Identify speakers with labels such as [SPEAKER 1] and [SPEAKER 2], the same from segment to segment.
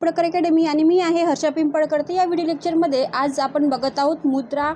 [SPEAKER 1] Pimpalkar academy आणि मी आहे हर्षा पिंपळकर तर या व्हिडिओ लेक्चरमध्ये आज आपण बघत आहोत मुद्रा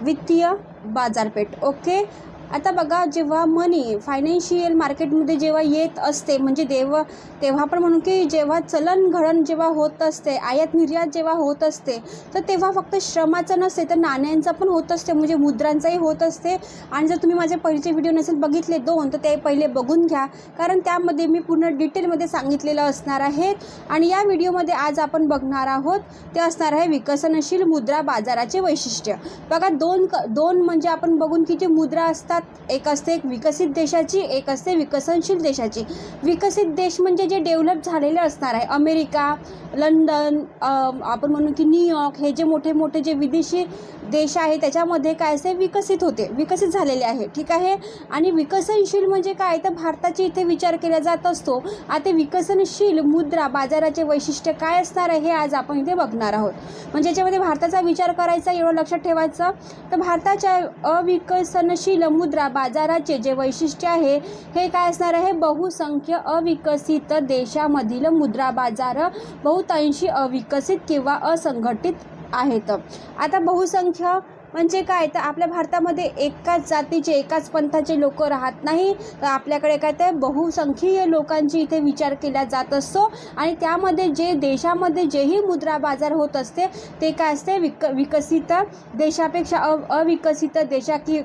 [SPEAKER 1] वित्तीय बाजारपेठ. ओके आता बघा जेव्हा मनी फायनान्शियल मार्केटमध्ये जेव्हा येत असते म्हणजे देव तेव्हा आपण म्हणू की जेव्हा चलनघडण जेव्हा होत असते आयात निर्यात जेव्हा होत असते तर तेव्हा फक्त श्रमाचं नसते तर नाण्यांचं पण होत असते म्हणजे मुद्रांचाही होत असते. आणि जर तुम्ही माझे पहिलेचे व्हिडिओ नसेल बघितले दोन तर ते पहिले बघून घ्या कारण त्यामध्ये मी पूर्ण डिटेलमध्ये सांगितलेलं असणार आहे. आणि या व्हिडिओमध्ये आज आपण बघणार आहोत ते असणार आहे विकसनशील मुद्रा बाजाराचे वैशिष्ट्य. बघा दोन क दोन म्हणजे आपण बघून की जे मुद्रा असतात एक असते एक विकसित देशाची एक असते विकसनशील देशाची. विकसित देश म्हणजे जे डेव्हलप झालेले असणार आहे. अमेरिका लंडन आपण म्हणू की न्यूयॉर्क हे जे मोठे मोठे जे विदेशी देश आहे त्याच्यामध्ये काय असे विकसित होते. विकसित झालेले आहे. ठीक आहे? आणि विकसनशील म्हणजे काय? तर भारताची इथे विचार केला जात असतो. आता विकसनशील मुद्रा बाजाराचे वैशिष्ट्य काय असणार आहे हे आज आपण इथे बघणार आहोत. म्हणजे याच्यामध्ये भारताचा विचार करायचा एवढं लक्षात ठेवायचं. तर भारताच्या अविकसनशील मुद्रा मुद्रा बाजाराचे जे वैशिष्ट्य आहे हे काय असणार आहे? बहुसंख्य अविकसित देशामधील मुद्रा बाजार बहुतांशी अविकसित किंवा असंघटित आहेत. आता बहुसंख्य म्हणजे काय? तर आपल्या भारतामध्ये एकाच जातीचे एकाच पंथाचे लोक राहत नाही. तर आपल्याकडे काय तर बहुसंख्यीय लोकांची इथे विचार केला जात असतो. आणि त्यामध्ये जे देशामध्ये जेही मुद्रा बाजार होत असते ते काय असते? विक विकसित देशापेक्षा अ अविकसित देशा की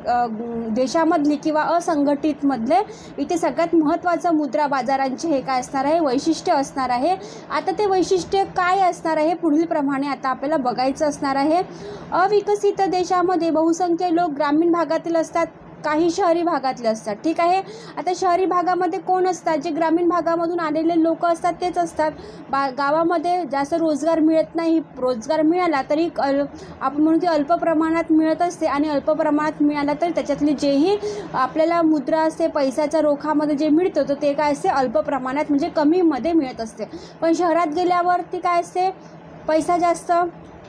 [SPEAKER 1] देशामधली किंवा असंघटितमधले इथे सगळ्यात महत्त्वाचं मुद्रा बाजारांचे हे काय असणार आहे? वैशिष्ट्य असणार आहे. आता ते वैशिष्ट्य काय असणार आहे? पुढील प्रमाणे आता आपल्याला बघायचं असणार आहे. अविकसित देश देशामध्ये बहुसंख्य लोक ग्रामीण भागातील असतात काही शहरी भागातले असतात. ठीक आहे? आता शहरी भागामध्ये कोण असतात? जे ग्रामीण भागामधून आलेले लोक असतात तेच असतात. बा गावामध्ये जास्त रोजगार मिळत नाही. रोजगार मिळाला तरी अल आपण म्हणून की अल्प प्रमाणात मिळत असते आणि अल्प प्रमाणात मिळाला तरी त्याच्यातली जेही आपल्याला मुद्रा असते पैशाच्या रोखामध्ये जे मिळतं तर ते काय असते? अल्प प्रमाणात म्हणजे कमीमध्ये मिळत असते. पण शहरात गेल्यावर ती काय असते? पैसा जास्त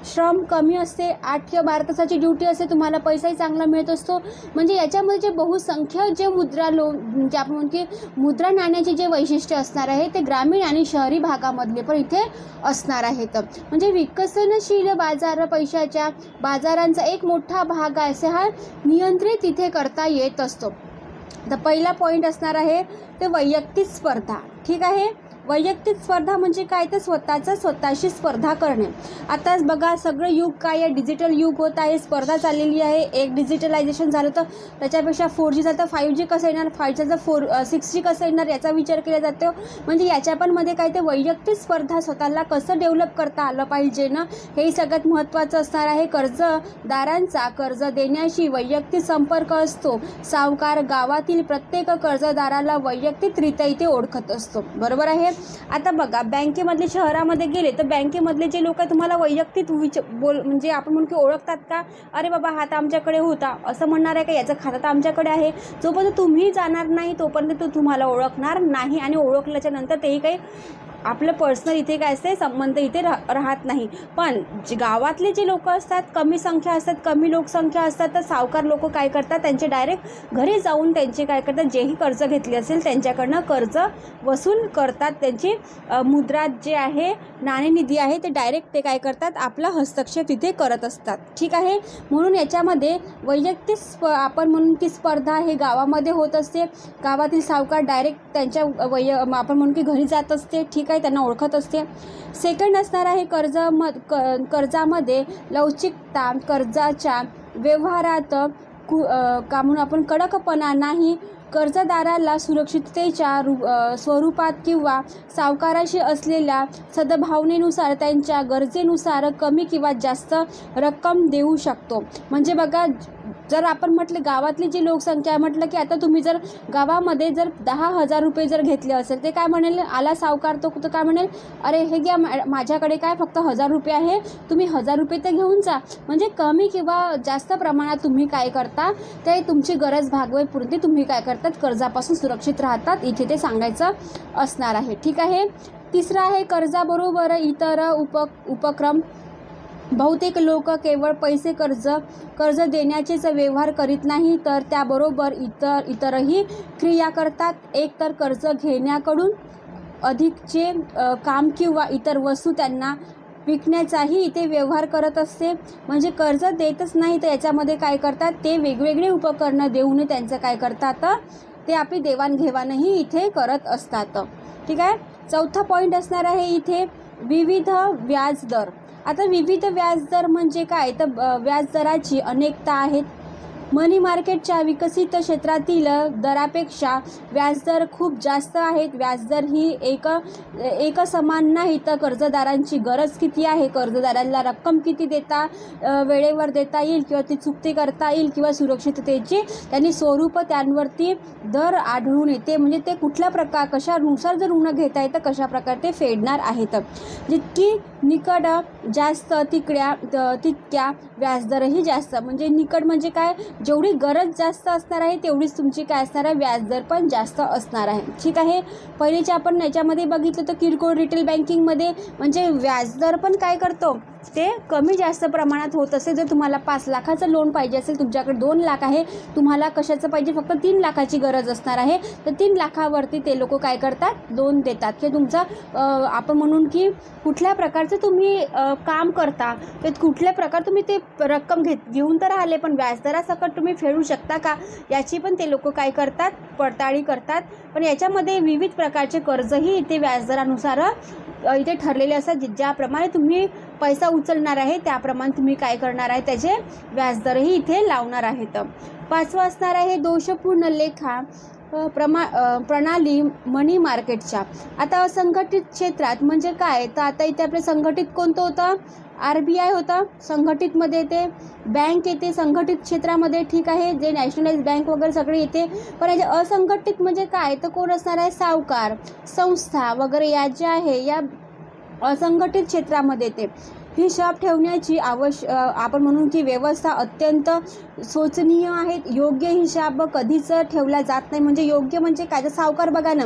[SPEAKER 1] श्रम कमी असते आठ किंवा बारा तासाची ड्युटी असते तुम्हाला पैसाही चांगला मिळत असतो. म्हणजे याच्यामध्ये जे बहुसंख्य जे मुद्रा लो म्हणजे आपण म्हणतो की मुद्रा नाण्याचे जे वैशिष्ट्य असणार आहे ते ग्रामीण आणि शहरी भागामधले पण इथे असणार आहेत. म्हणजे विकसनशील बाजार पैशाच्या बाजारांचा एक मोठा भाग आहे असे हा नियंत्रित इथे करता येत असतो. तर पहिला पॉईंट असणार आहे ते वैयक्तिक स्पर्धा. ठीक आहे? वैयक्तिक स्पर्धा म्हणजे काय? तर स्वतःचं स्वतःशी स्पर्धा करणे. आताच बघा सगळं युग काय आहे? डिजिटल युग होत आहे स्पर्धा चाललेली आहे. एक डिजिटलायझेशन झालं तर त्याच्यापेक्षा फोर जी झालं तर फाईव्ह जी कसं येणार? फाईव्हचं जर फोर सिक्स जी कसं येणार? याचा विचार केला जातो. म्हणजे याच्या पण मध्ये काय ते वैयक्तिक स्पर्धा स्वतःला कसं डेव्हलप करता आलं पाहिजे ना? हे सगळ्यात महत्त्वाचं असणार आहे. कर्जदारांचा कर्ज देण्याशी वैयक्तिक संपर्क असतो. सावकार गावातील प्रत्येक कर्जदाराला वैयक्तिकरित्या इथे ओळखत असतो. बरोबर आहे? आता बघा बँकेमधले शहरामध्ये गेले तर बँकेमधले जे लोक तुम्हाला वैयक्तिक विच बोल म्हणजे आपण म्हणून की ओळखतात का? अरे बाबा हा तर आमच्याकडे होता. असं म्हणणार आहे का? याचं खातं तर आमच्याकडे आहे. जोपर्यंत तुम्ही जाणार नाही तोपर्यंत तो तुम्हाला ओळखणार नाही आणि ओळखल्याच्या नंतर तेही काही आपलं पर्सनल इथे काय असते संबंध इथे राह राहत नाही. पण जे गावातले जे लोक असतात कमी संख्या असतात कमी लोकसंख्या असतात तर सावकार लोक काय करतात? त्यांचे डायरेक्ट घरी जाऊन त्यांचे काय करतात? जेही कर्ज घेतले असेल त्यांच्याकडनं कर्ज वसूल करतात. त्यांची मुद्रा जे आहे नाणेनिधी आहे ते डायरेक्ट ते काय करतात? आपला हस्तक्षेप तिथे करत असतात. ठीक आहे? म्हणून याच्यामध्ये वैयक्तिक स्प आपण म्हणून की स्पर्धा हे गावामध्ये होत असते. गावातील सावकार डायरेक्ट त्यांच्या वैय आपण म्हणून की घरी जात असते. ठीक आहे? त्यांना ओळखत असते. सेकंड असणार आहे कर्ज म क कर्जामध्ये लवचिकता कर्जाच्या व्यवहारात कु का म्हणून आपण कडकपणा नाही. कर्जदाराला सुरक्षिततेच्या रू स्वरूपात किंवा सावकाराशी असलेल्या सद्भावनेनुसार त्यांच्या गरजेनुसार कमी किंवा जास्त रक्कम देऊ शकतो. म्हणजे बघा जर आपण म्हटलं गावातली जी लोकसंख्या आहे म्हटलं की आता तुम्ही जर गावामध्ये जर दहा हजार रुपये जर घेतले असेल ते काय म्हणेल? आला सावकार तो तर काय म्हणेल? अरे हे घ्या माझ्याकडे काय फक्त हजार रुपये आहे? तुम्ही हजार रुपये तर घेऊन जा. म्हणजे कमी किंवा जास्त प्रमाणात तुम्ही काय करता ते तुमची गरज भागवेपुरती तुम्ही काय करतात? कर्जापासून सुरक्षित राहतात. इथे ते सांगायचं असणार आहे. ठीक आहे? तिसरं आहे कर्जाबरोबर इतर उप उपक्रम. बहुतेक लोक केवळ पैसे कर्ज कर्ज देण्याचेच व्यवहार करीत नाही तर त्याबरोबर इतर इतरही क्रिया करतात. एकतर कर्ज घेण्याकडून अधिकचे काम किंवा इतर वस्तू त्यांना विकण्याचाही इथे व्यवहार करत असते. म्हणजे कर्ज देतच नाही तर याच्यामध्ये काय करतात? ते वेगवेगळे उपकरणं देऊन त्यांचं काय करतात? ते आपली देवाणघेवाणही इथे करत असतात. ठीक आहे? चौथा पॉईंट असणार आहे इथे विविध व्याजदर. आता विविध व्याजदर म्हणजे काय? तर व्याजदराची अनेकता आहेत. मनी मार्केटच्या विकसित क्षेत्रातील दरापेक्षा व्याजदर खूप जास्त आहेत. व्याजदर ही एक एक समान नाही तर कर्जदारांची गरज किती आहे? कर्जदारांना रक्कम किती देता वेळेवर देता येईल किंवा ती चुकती करता येईल किंवा सुरक्षिततेची त्यांनी स्वरूप त्यांवरती दर आढळून येते. म्हणजे ते कुठल्या प्रकार कशानुसार जर ऋण घेता येतं कशा प्रकारे ते फेडणार आहेत. जितकी निकड जास्त तिकड्या त- तितक्या व्याजदरही जास्त. म्हणजे निकड म्हणजे काय? जेवढी गरज जास्त असणार आहे तेवढीच तुमची काय असणार आहे? व्याजदर पण जास्त असणार आहे. ठीक आहे? पहिलेचे आपण याच्यामध्ये बघितलं तर किरकोळ रिटेल बँकिंगमध्ये म्हणजे व्याजदर पण काय करतो? ते कमी जास्त प्रमाणात होत असेल जर तुम्हाला पाच लाखाचं लोन पाहिजे असेल तुमच्याकडे दोन लाख आहे तुम्हाला कशाचं पाहिजे? फक्त तीन लाखाची गरज असणार आहे. तर तीन लाखावरती ते लोक काय करतात? लोन देतात. की तुमचं आपण म्हणून की कुठल्या प्रकारचं तुम्ही काम करता ते कुठल्या प्रकार तुम्ही ते रक्कम घेत घेऊन तर आले पण व्याजदरासकट तुम्ही फेडू शकता का? याची पण ते लोक काय करतात? पडताळी करतात. पण याच्यामध्ये विविध प्रकारचे कर्जही इथे व्याजदरानुसार इथे ठरलेले असतात ज्याप्रमाणे तुम्ही पैसा उचलणार आहे त्याप्रमाणे तुम्ही काय करणार आहे त्याचे व्याजदरही इथे लावणार आहेत. पाचवा असणार आहे दोषपूर्ण लेखा प्रमा प्रणाली मनी मार्केटच्या. आता असंघटित क्षेत्रात म्हणजे काय? तर आता इथे आपलं संघटित कोणतं होतं? आर बी आय होतं. संघटितमध्ये येते बँक येते संघटित क्षेत्रामध्ये ठीक आहे जे नॅशनलाइज बँक वगैरे सगळे येते. पण याचे असंघटित म्हणजे काय? तर कोण असणार आहे? सावकार संस्था वगैरे या ज्या आहे या असंघटित क्षेत्रामध्ये येते. हिसाब ठेवण्याची आवश्य आपण म्हणून की व्यवस्था अत्यंत शोचनीय आहेत योग्य हिसाब कधीच ठेवला जात नाही. म्हणजे योग्य म्हणजे काय? तर सावकार बघा ना.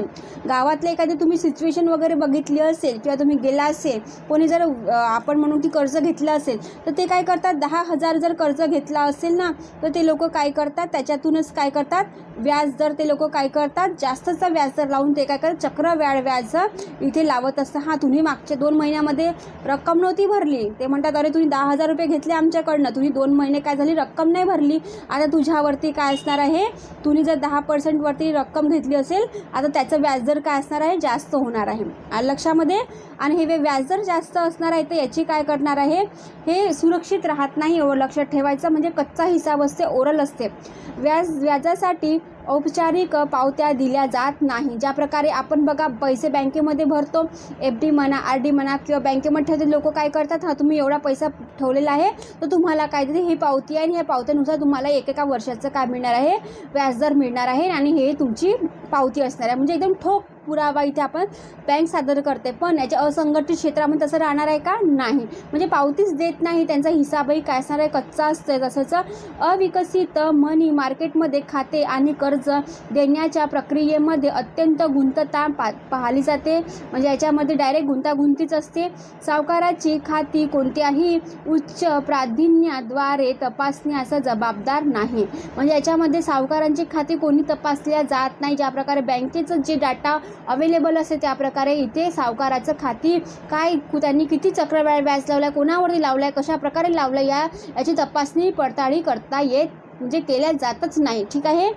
[SPEAKER 1] गावातले एखादी तुम्ही सिच्युएशन वगैरे बघितली असेल किंवा तुम्ही गेला असेल कोणी जर आपण म्हणून की कर्ज घेतलं असेल तर ते काय करतात? दहा हजार जर कर्ज घेतला असेल ना तर ते लोक काय करतात? त्याच्यातूनच काय करतात? व्याज दर ते लोक काय करतात? जास्तचा व्याज दर लावून ते काय करतात? चक्र व्याज व्याज इथे लावत असतं हां तुम्ही मागच्या दोन महिन्यामध्ये रक्कम नव्हती भरली. ते म्हणतात अरे तुम्ही दहा हजार रुपये घेतले आमच्याकडनं. तुम्ही दोन महिने काय झाली? रक्कम नाही भरली. आता तुझ्यावरती काय असणार आहे? तुम्ही जर दहा पर्सेंटवरती रक्कम घेतली असेल आता त्याचं व्याजदर काय असणार आहे? जास्त होणार आहे. लक्षामध्ये? आणि हे वे- व्याजदर जास्त असणार आहे तर याची काय करणार आहे? हे सुरक्षित राहत नाही एवढं लक्षात ठेवायचं. म्हणजे कच्चा हिसाब असते ओरल असते. व्याज व्याजासाठी औपचारिक पावत्या दिल्या जात नाही. ज्या प्रकारे आपण बघा पैसे बँकेमध्ये भरतो एफ डी म्हणा आर डी म्हणा किंवा बँकेमध्ये ठेवते लोक काय करतात? हा तुम्ही एवढा पैसा ठेवलेला आहे तर तुम्हाला काय देते ही पावती आहे आणि ह्या पावत्यानुसार तुम्हाला एकेका वर्षाचं काय मिळणार आहे? व्याजदर मिळणार आहे आणि हे तुमची पावती असणार आहे. म्हणजे एकदम ठोक पुरावा इथे आपण बँक सादर करते. पण याच्या असंघटित क्षेत्रामध्ये तसं राहणार आहे का? नाही. म्हणजे पावतीच देत नाही. त्यांचा हिसाबही काय असणार आहे. कच्चा असतं तसंच अविकसित मनी मार्केटमध्ये खाते आणि कर्ज देण्याच्या प्रक्रियेमध्ये अत्यंत गुंतता पा पाहिली जाते. म्हणजे याच्यामध्ये डायरेक्ट गुंतागुंतीच असते. सावकाराची खाती कोणत्याही उच्च प्राधान्याद्वारे तपासण्यास जबाबदार नाही. म्हणजे याच्यामध्ये सावकारांची खाती कोणी तपासल्या जात नाही. ज्या प्रकारे बँकेचं जे डाटा अवेलेबल असते त्या प्रकारे इथे सावकाराचं खाती काय त्यांनी किती चक्र व्याज लावलाय कोणावरती लावलाय कशा प्रकारे लावलं या याची तपासणी पडताळणी करता येत म्हणजे केल्या जातच नाही. ठीक आहे?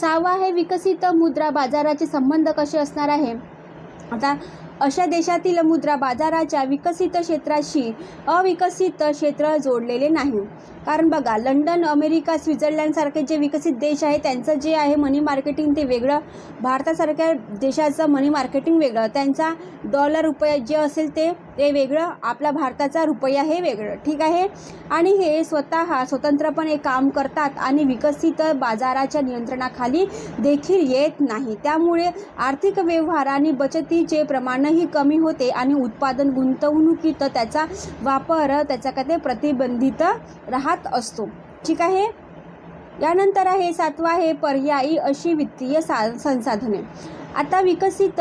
[SPEAKER 1] सहावा आहे विकसित मुद्रा बाजाराचे संबंध कसे असणार आहे? आता अशा देशातील मुद्रा बाजाराच्या विकसित क्षेत्राशी अविकसित क्षेत्र जोडलेले नाही. कारण बघा लंडन अमेरिका स्वित्झर्लंडसारखे जे विकसित देश आहे त्यांचं जे आहे मनी मार्केटिंग ते वेगळं. भारतासारख्या देशाचं मनी मार्केटिंग वेगळं. त्यांचा डॉलर रुपया जे असेल ते ते वेगळं. आपला भारताचा रुपया हे वेगळं. ठीक आहे? आणि हे स्वतः स्वतंत्रपणे काम करतात आणि विकसित बाजाराच्या नियंत्रणाखाली देखील येत नाही. त्यामुळे आर्थिक व्यवहार आणि बचतीचे प्रमाण प्रमाणही कमी होते आणि उत्पादन गुंतवणुकीत त्याचा वापर त्याचा काय ते प्रतिबंधित राहत असतो. ठीक आहे? यानंतर आहे सातवा आहे पर्यायी अशी वित्तीय सा संसाधने. आता विकसित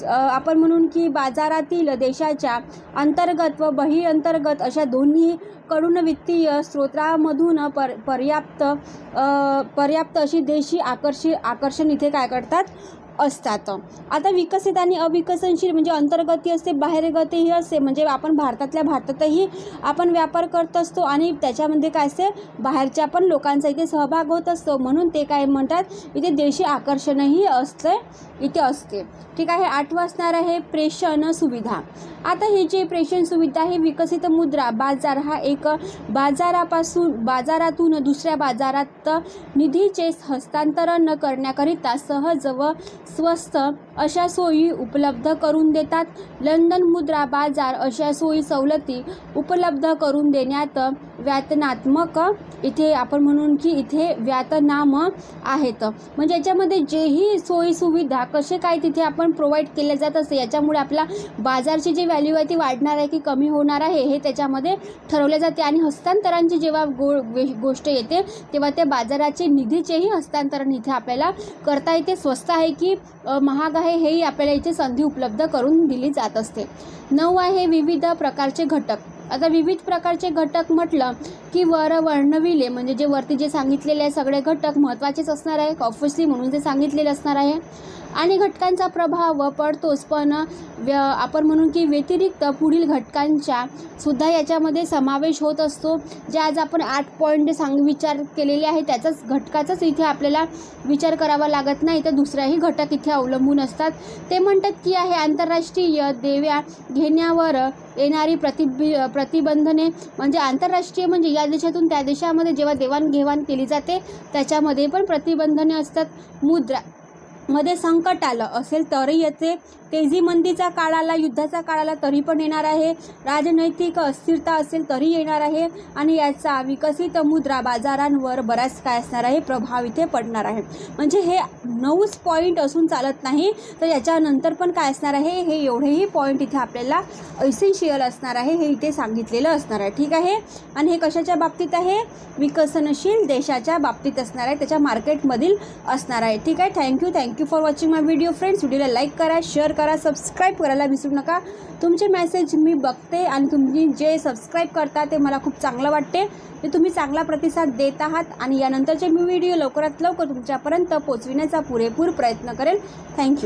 [SPEAKER 1] ज- आपण म्हणून की बाजारातील देशाच्या अंतर्गत व बहिअंतर्गत अशा दोन्ही कडून वित्तीय स्रोतामधून पर पर्याप्त पर्याप्त अशी देशी आकर्षी आकर्षण इथे काय करतात? असतात. आता विकसित आणि अविकसनशील म्हणजे अंतर्गती असते बाहेरगतही असते. म्हणजे आपण भारतातल्या भारतातही आपण व्यापार करत असतो आणि त्याच्यामध्ये काय असते? बाहेरच्या पण लोकांचा इथे सहभाग होत असतो. म्हणून ते काय म्हणतात? इथे देशी आकर्षणही असते इथे असते. ठीक आहे आठवं असणार आहे प्रेषण सुविधा. आता ही जी प्रेषण सुविधा आहे विकसित मुद्रा बाजार हा एक बाजारापासून बाजारातून दुसऱ्या बाजारात निधीचे हस्तांतरण करण्याकरिता सहज व स्वस्त अशा सोयी उपलब्ध करून देतात. लंडन मुद्रा बाजार अशा सोयी सवलती उपलब्ध करून देण्यात व्यातनात्मक इथे आपण म्हणून की इथे व्यातनाम आहेत. म्हणजे याच्यामध्ये जेही सोयी सुविधा कसे काय तिथे आपण प्रोव्हाइड केले जात असते याच्यामुळे आपला बाजारची जी व्हॅल्यू आहे ती वाढणार आहे की कमी होणार आहे हे त्याच्यामध्ये ठरवले जाते. आणि हस्तांतरांची जेव्हा गो वे- गोष्ट येते तेव्हा त्या बाजाराचे निधीचेही हस्तांतरण इथे आपल्याला करता येते. स्वस्त आहे की महाग आहे आहे हेही आपल्याला इथे संधी उपलब्ध करून दिली जात असते. नऊ आहे विविध प्रकारचे घटक. आता विविध प्रकारचे घटक म्हटलं की वर वर्णविले म्हणजे जे वरती जे सांगितलेले आहे सगळे घटक महत्त्वाचेच असणार आहे ऑफिसली म्हणून जे सांगितलेले असणार आहे. आणि घटकांचा प्रभाव पडतोच. पण व्य आपण म्हणून की व्यतिरिक्त पुढील घटकांच्या सुद्धा याच्यामध्ये समावेश होत असतो. जे आज आपण आठ पॉईंट सांग विचार केलेले आहे त्याचाच घटकाचाच इथे आपल्याला विचार करावा लागत नाही. तर दुसराही घटक इथे अवलंबून असतात. ते म्हणतात की आहे आंतरराष्ट्रीय देव्या घेण्यावर येणारी प्रतिबि प्रतिबंधने म्हणजे आंतरराष्ट्रीय म्हणजे या देशातून त्या देशामध्ये जेव्हा देवाणघेवाण केली जाते त्याच्यामध्ये पण प्रतिबंधने असतात. मुद्रा मध्ये संकट आलं असेल तरी येते तेजी मंदीचा काळ आला युद्धाचा काळ आला तरी पण येणार आहे. राजनैतिक अस्थिरता असेल तरी येणार आहे आणि याचा विकसित मुद्रा बाजारांवर बराच काय असणार आहे प्रभाव इथे पडणार आहे. म्हणजे हे नऊच पॉईंट असून चालत नाही. तर याच्यानंतर पण काय असणार आहे? हे एवढेही पॉईंट इथे आपल्याला एसेन्शियल असणार आहे. हे इथे सांगितलेलं असणार आहे. ठीक आहे? आणि हे कशाच्या बाबतीत आहे? विकसनशील देशाच्या बाबतीत असणार आहे. त्याच्या मार्केटमधील असणार आहे. ठीक आहे? Thank you thank you for watching my video friends व्हिडिओला लाईक करा शेअर करा सबस्क्राईब करायला विसरू नका. तुमचे मेसेज मी बघते आणि तुम्ही जे सबस्क्राईब करता ते मला खूप चांगलं वाटते. ते तुम्ही चांगला प्रतिसाद देत आहात आणि यानंतरचे मी व्हिडिओ लवकरात लवकर तुमच्यापर्यंत पोचविण्याचा पुरेपूर प्रयत्न करेल. थँक्यू